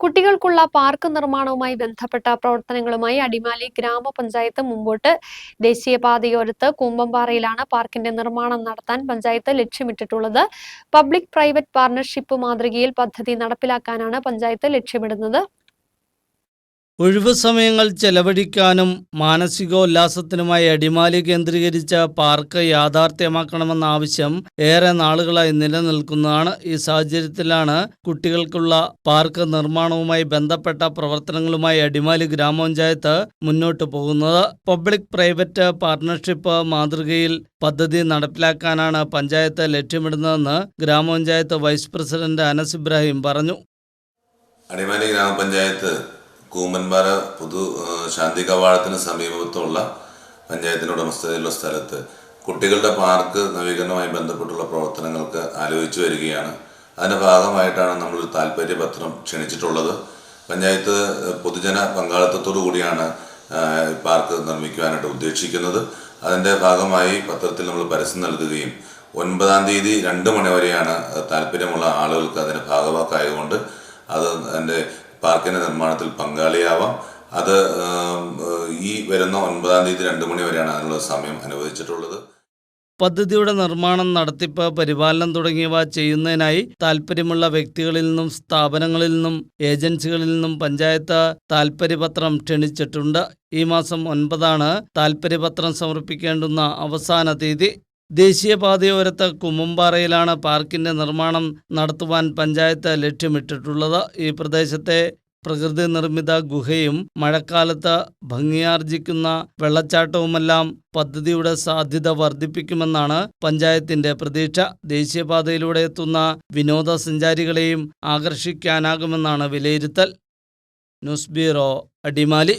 കുട്ടികൾക്കുള്ള പാർക്ക് നിർമ്മാണവുമായി ബന്ധപ്പെട്ട പ്രവർത്തനങ്ങളുമായി അടിമാലി ഗ്രാമപഞ്ചായത്ത് മുമ്പോട്ട് ദേശീയപാതയോരത്ത് കുമ്പംപാറയിലാണ് പാർക്കിന്റെ നിർമ്മാണം നടത്താൻ പഞ്ചായത്ത് ലക്ഷ്യമിട്ടിട്ടുള്ളത്. പബ്ലിക് പ്രൈവറ്റ് പാർട്ണർഷിപ്പ് മാതൃകയിൽ പദ്ധതി നടപ്പിലാക്കാനാണ് പഞ്ചായത്ത് ലക്ഷ്യമിടുന്നത്. ഒഴിവു സമയങ്ങൾ ചെലവഴിക്കാനും മാനസികോല്ലാസത്തിനുമായി അടിമാലി കേന്ദ്രീകരിച്ച പാർക്ക് യാഥാർത്ഥ്യമാക്കണമെന്ന ആവശ്യം ഏറെ നാളുകളായി നിലനിൽക്കുന്നതാണ് ഈ സാഹചര്യത്തിലാണ് കുട്ടികൾക്കുള്ള പാർക്ക് നിർമ്മാണവുമായി ബന്ധപ്പെട്ട പ്രവർത്തനങ്ങളുമായി അടിമാലി ഗ്രാമപഞ്ചായത്ത് മുന്നോട്ടു പോകുന്നത്. പബ്ലിക് പ്രൈവറ്റ് പാർട്ണർഷിപ്പ് മാതൃകയിൽ പദ്ധതി നടപ്പിലാക്കാനാണ് പഞ്ചായത്ത് ലക്ഷ്യമിടുന്നതെന്ന് ഗ്രാമപഞ്ചായത്ത് വൈസ് പ്രസിഡന്റ് അനസ് ഇബ്രാഹിം പറഞ്ഞു. അടിമാലി ഗ്രാമപഞ്ചായത്ത് കൂമ്പൻപാറ പുതു ശാന്തി കവാടത്തിന് സമീപത്തുള്ള പഞ്ചായത്തിന്റെ ഉടമസ്ഥതയിലുള്ള സ്ഥലത്ത് കുട്ടികളുടെ പാർക്ക് നവീകരണവുമായി ബന്ധപ്പെട്ടുള്ള പ്രവർത്തനങ്ങൾക്ക് ആലോചിച്ചു വരികയാണ്. അതിന്റെ ഭാഗമായിട്ടാണ് നമ്മൾ താല്പര്യപത്രം ക്ഷണിച്ചിട്ടുള്ളത്. പഞ്ചായത്ത് പൊതുജന പങ്കാളിത്തത്തോടു കൂടിയാണ് പാർക്ക് നിർമ്മിക്കുവാനായിട്ട് ഉദ്ദേശിക്കുന്നത്. അതിന്റെ ഭാഗമായി പത്രത്തിൽ നമ്മൾ പരസ്യം നൽകുകയും ഒൻപതാം തീയതി രണ്ട് മണിവരെയാണ് താല്പര്യമുള്ള ആളുകൾക്ക് അതിന് ഭാഗവാക്കായതുകൊണ്ട് അത് എന്റെ പാർക്കിന്റെ നിർമ്മാണത്തിൽ പങ്കാളിയാവാം. അത് ഈ വരുന്ന ഒൻപതാം തീയതി രണ്ട് മണി വരെയാണ് അതിനുള്ള സമയം അനുവദിച്ചിട്ടുള്ളത്. പദ്ധതിയുടെ നിർമ്മാണം നടത്തിപ്പ് പരിപാലനം തുടങ്ങിയവ ചെയ്യുന്നതിനായി താൽപ്പര്യമുള്ള വ്യക്തികളിൽ നിന്നും സ്ഥാപനങ്ങളിൽ നിന്നും ഏജൻസികളിൽ നിന്നും പഞ്ചായത്ത് താൽപ്പര്യപത്രം ക്ഷണിച്ചിട്ടുണ്ട്. ഈ മാസം ഒൻപതാണ് താൽപ്പര്യപത്രം സമർപ്പിക്കേണ്ടുന്ന അവസാന തീയതി. ദേശീയപാതയോരത്ത് കുമ്മുംപാറയിലാണ് പാർക്കിന്റെ നിർമ്മാണം നടത്തുവാൻ പഞ്ചായത്ത് ലക്ഷ്യമിട്ടിട്ടുള്ളത്. ഈ പ്രദേശത്തെ പ്രകൃതി നിർമ്മിത ഗുഹയും മഴക്കാലത്ത് ഭംഗിയാർജിക്കുന്ന വെള്ളച്ചാട്ടവുമെല്ലാം പദ്ധതിയുടെ സാധ്യത വർദ്ധിപ്പിക്കുമെന്നാണ് പഞ്ചായത്തിന്റെ പ്രതീക്ഷ. ദേശീയപാതയിലൂടെ എത്തുന്ന വിനോദസഞ്ചാരികളെയും ആകർഷിക്കാനാകുമെന്നാണ് വിലയിരുത്തൽ. News bureau Adimali.